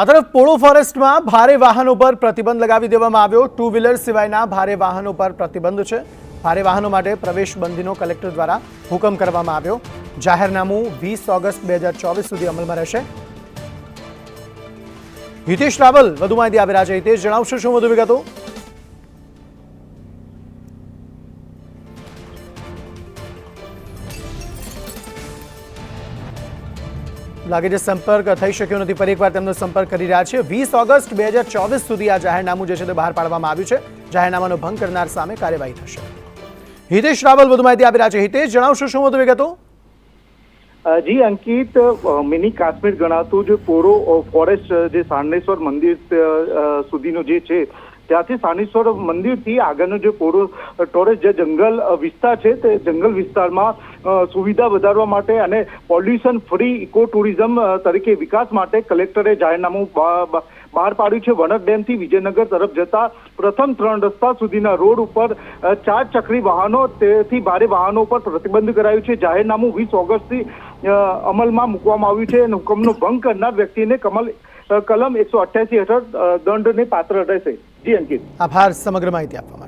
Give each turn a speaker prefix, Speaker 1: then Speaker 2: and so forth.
Speaker 1: આ તરફ પોળો ફોરેસ્ટમાં ભારે વાહનો પર પ્રતિબંધ લગાવી દેવામાં આવ્યો. ટુ વ્હીલર સિવાયના ભારે વાહનો પર પ્રતિબંધ છે. ભારે વાહનો માટે પ્રવેશ બંધીનો કલેક્ટર દ્વારા હુકમ કરવામાં આવ્યો. જાહેરનામું વીસ ઓગસ્ટ બે હજાર ચોવીસ સુધી અમલમાં રહેશે. હિતેશ રાવલ વધુ માહિતી આપી રહ્યા છે હિતેશ. જણાવશો શું વધુ વિગતો? લાગે છે સંપર્ક થઈ શક્યો નથી. ફરી એકવાર તેમનો સંપર્ક કરી રહ્યા છે. વીસ ઓગસ્ટ બે હજાર ચોવીસ સુધી આ જાહેરનામું જે છે તે બહાર પાડવામાં આવ્યું છે. જાહેરનામાનો ભંગ કરનાર સામે કાર્યવાહી થશે. હિતેશ રાવલ વધુ માહિતી આપી રહ્યા છે. હિતેશ, જણાવશો શું વધુ વિગતો?
Speaker 2: જી, અંકિત મિની કાશ્મીર ગણાતું જે પોરો ફોરેસ્ટ, જે સાંડેશ્વર મંદિર સુધીનો જે છે ત્યાંથી સાનેશ્વર મંદિરથી આગળનો જે અ, ટોરેસ જે જંગલ વિસ્તાર છે તે જંગલ વિસ્તારમાં સુવિધા વધારવા માટે અને પોલ્યુશન ફ્રી ઇકો ટુરિઝમ તરીકે વિકાસ માટે કલેક્ટરે જાહેરનામું બહાર પાડ્યું છે. વણક ડેમથી વિજયનગર તરફ જતા પ્રથમ ત્રણ રસ્તા સુધીના રોડ ઉપર ચાર ચક્રી વાહનો તેથી ભારે વાહનો પર પ્રતિબંધ કરાયું છે. જાહેરનામું વીસ ઓગસ્ટથી અમલમાં મૂકવામાં આવ્યું છે. અને હુકમનો ભંગ કરનાર વ્યક્તિને કમલ કલમ એકસો અઠ્યાસી હેઠળ દંડને પાત્ર રહેશે. જી અંકિત
Speaker 1: આભાર સમગ્ર માહિતી આપવા